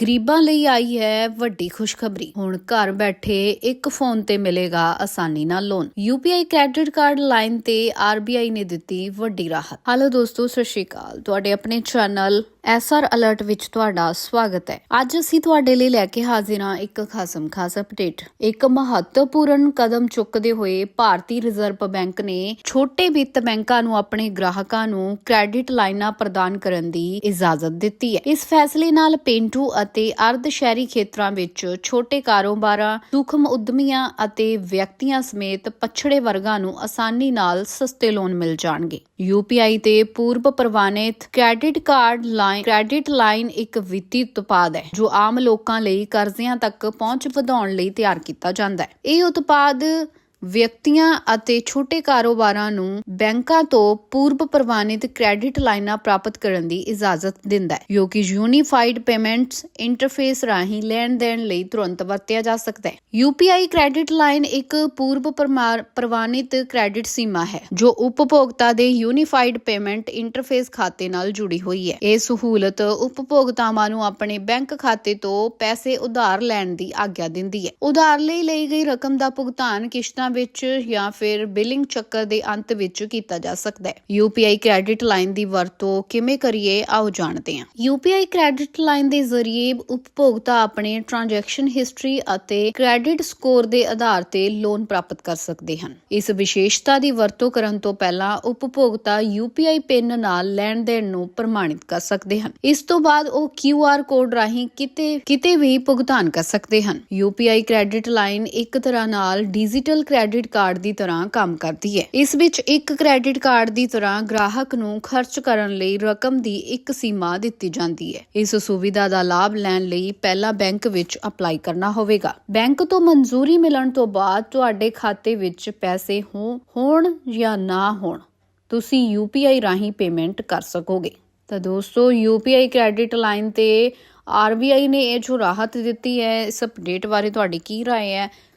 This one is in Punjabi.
ਗਰੀਬਾਂ ਲਈ ਆਈ ਹੈ ਵੱਡੀ ਖੁਸ਼ਖਬਰੀ। ਹੁਣ ਘਰ ਬੈਠੇ ਇੱਕ ਫੋਨ ਤੇ ਮਿਲੇਗਾ ਆਸਾਨੀ ਨਾਲ loan UPI credit card line ਤੇ RBI ਨੇ ਦਿੱਤੀ ਵੱਡੀ ਰਾਹਤ। ਹਾਲੋ ਦੋਸਤੋ, ਸਤਿ ਸ਼੍ਰੀ ਅਕਾਲ। ਤੁਹਾਡੇ ਆਪਣੇ ਚੈਨਲ ਐਸਆਰ ਅਲਰਟ ਵਿੱਚ ਤੁਹਾਡਾ ਸਵਾਗਤ ਹੈ। ਅੱਜ ਅਸੀਂ ਤੁਹਾਡੇ ਲਈ ਲੈ ਕੇ ਹਾਜ਼ਰ ਹਾਂ ਇੱਕ ਖਾਸਮ ਖਾਸ ਅਪਡੇਟ ਇੱਕ ਮਹੱਤਵਪੂਰਨ ਕਦਮ ਚੁੱਕਦੇ ਹੋਏ ਭਾਰਤੀ ਰਿਜ਼ਰਵ ਬੈਂਕ ਨੇ ਛੋਟੇ ਵਿੱਤ ਬੈਂਕਾਂ ਨੂੰ ਆਪਣੇ ਗ੍ਰਾਹਕਾਂ ਨੂੰ ਕ੍ਰੈਡਿਟ ਲਾਈਨਾਂ ਪ੍ਰਦਾਨ ਕਰਨ ਦੀ ਇਜਾਜ਼ਤ ਦਿੱਤੀ ਹੈ। ਇਸ ਫੈਸਲੇ ਨਾਲ ਪੇਂਟੂ ਅਤੇ ਅਰਧ ਸ਼ਹਿਰੀ ਖੇਤਰਾਂ ਵਿੱਚ ਛੋਟੇ ਕਾਰੋਬਾਰਾਂ, ਸੂਖਮ ਉਦਮੀਆਂ ਅਤੇ ਵਿਅਕਤੀਆਂ ਸਮੇਤ ਪਛੜੇ ਵਰਗਾਂ ਨੂੰ ਆਸਾਨੀ ਨਾਲ ਸਸਤੇ ਲੋਨ ਮਿਲ ਜਾਣਗੇ। UPI ਤੇ ਪੂਰਵ ਪ੍ਰਵਾਨਿਤ credit card line credit line ਇੱਕ ਵਿੱਤੀ ਉਤਪਾਦ ਹੈ, ਜੋ ਆਮ ਲੋਕਾਂ ਲਈ ਕਰਜ਼ਿਆਂ ਤੱਕ ਪਹੁੰਚ ਵਧਾਉਣ ਲਈ ਤਿਆਰ ਕੀਤਾ ਜਾਂਦਾ ਹੈ। ਇਹ ਉਤਪਾਦ ਵਿਅਕਤੀਆਂ ਅਤੇ ਛੋਟੇ ਕਾਰੋਬਾਰਾਂ ਨੂੰ ਬੈਂਕਾਂ ਤੋਂ ਪੂਰਵ ਪ੍ਰਵਾਨਿਤ ਕ੍ਰੈਡਿਟ ਲਾਈਨਾਂ ਪ੍ਰਾਪਤ ਕਰਨ ਦੀ ਇਜਾਜ਼ਤ ਦਿੰਦਾ ਹੈ। ਜੋ ਕਿ ਯੂਨੀਫਾਈਡ ਪੇਮੈਂਟਸ ਇੰਟਰਫੇਸ ਰਾਹੀਂ ਲੈਣ ਦੇਣ ਲਈ ਤੁਰੰਤ ਵਰਤਿਆ ਜਾ ਸਕਦਾ ਹੈ। UPI ਕ੍ਰੈਡਿਟ ਲਾਈਨ ਇੱਕ ਪੂਰਵ ਪ੍ਰਵਾਨਿਤ ਕ੍ਰੈਡਿਟ ਸੀਮਾ ਹੈ, ਜੋ ਉਪਭੋਗਤਾ ਦੇ ਯੂਨੀਫਾਈਡ ਪੇਮੈਂਟ ਇੰਟਰਫੇਸ ਖਾਤੇ ਨਾਲ ਜੁੜੀ ਹੋਈ ਹੈ। ਇਹ ਸਹੂਲਤ ਉਪਭੋਗਤਾਵਾਂ ਨੂੰ ਆਪਣੇ ਬੈਂਕ ਖਾਤੇ ਤੋਂ ਪੈਸੇ ਉਧਾਰ ਲੈਣ ਦੀ ਆਗਿਆ ਦਿੰਦੀ ਹੈ। ਉਧਾਰ ਲਈ ਲਈ ਗਈ ਰਕਮ ਦਾ ਭੁਗਤਾਨ ਕਿਸ਼ਤਾਂ ਵਿੱਚ ਜਾਂ ਫਿਰ ਬਿਲਿੰਗ ਚੱਕਰ ਦੇ ਅੰਤ ਵਿੱਚ ਕੀਤਾ ਜਾ ਸਕਦਾ ਹੈ। UPI ਕ੍ਰੈਡਿਟ ਲਾਈਨ ਦੀ ਵਰਤੋਂ ਕਿਵੇਂ ਕਰੀਏ, ਆਓ ਜਾਣਦੇ ਹਾਂ। UPI ਕ੍ਰੈਡਿਟ ਲਾਈਨ ਦੇ ਜ਼ਰੀਏ ਉਪਭੋਗਤਾ ਆਪਣੇ ਟ੍ਰਾਂਜੈਕਸ਼ਨ ਹਿਸਟਰੀ ਅਤੇ ਕ੍ਰੈਡਿਟ ਸਕੋਰ ਦੇ ਆਧਾਰ ਤੇ ਲੋਨ ਪ੍ਰਾਪਤ ਕਰ ਸਕਦੇ ਹਨ। ਇਸ ਵਿਸ਼ੇਸ਼ਤਾ ਦੀ ਵਰਤੋਂ ਕਰਨ ਤੋਂ ਪਹਿਲਾਂ ਉਪਭੋਗਤਾ UPI ਪਿਨ ਨਾਲ ਲੈਣ ਦੇਣ ਨੂੰ ਪ੍ਰਮਾਣਿਤ ਕਰ ਸਕਦੇ ਹਨ। ਇਸ ਤੋਂ ਬਾਅਦ ਉਹ QR ਕੋਡ ਰਾਹੀਂ ਕਿਤੇ ਕਿਤੇ ਵੀ ਭੁਗਤਾਨ ਕਰ ਸਕਦੇ ਹਨ। UPI ਕ੍ਰੈਡਿਟ ਲਾਈਨ ਇੱਕ ਤਰ੍ਹਾਂ ਨਾਲ ਡਿਜੀਟਲ ਕ੍ਰੈਡਿਟ ਕਾਰਡ ਦੀ ਤਰ੍ਹਾਂ ਕੰਮ ਕਰਦੀ ਹੈ ਇਸ ਵਿੱਚ ਇੱਕ ਕ੍ਰੈਡਿਟ ਕਾਰਡ ਦੀ ਤਰ੍ਹਾਂ ਗ੍ਰਾਹਕ ਨੂੰ ਖਰਚ ਕਰਨ ਲਈ ਰਕਮ ਦੀ ਇੱਕ ਸੀਮਾ ਦਿੱਤੀ ਜਾਂਦੀ ਹੈ ਇਸ ਸੁਵਿਧਾ ਦਾ ਲਾਭ ਲੈਣ ਲਈ ਪਹਿਲਾਂ ਬੈਂਕ ਵਿੱਚ ਅਪਲਾਈ ਕਰਨਾ ਹੋਵੇਗਾ ਬੈਂਕ ਤੋਂ ਮਨਜ਼ੂਰੀ ਮਿਲਣ ਤੋਂ ਬਾਅਦ ਤੁਹਾਡੇ ਖਾਤੇ ਵਿੱਚ ਪੈਸੇ ਹੋ- ਹੋਣ ਜਾਂ ਨਾ ਹੋਣ ਤੁਸੀਂ UPI ਰਾਹੀਂ ਪੇਮੈਂਟ ਕਰ ਸਕੋਗੇ ਤਾਂ ਦੋਸਤੋ UPI ਕ੍ਰੈਡਿਟ ਲਾਈਨ ਤੇ RBI ਨੇ ਇਹ ਜੋ ਰਾਹਤ ਦਿੱਤੀ ਹੈ ਇਸ ਅਪਡੇਟ ਬਾਰੇ ਤੁਹਾਡੀ ਕੀ رائے ਹੈ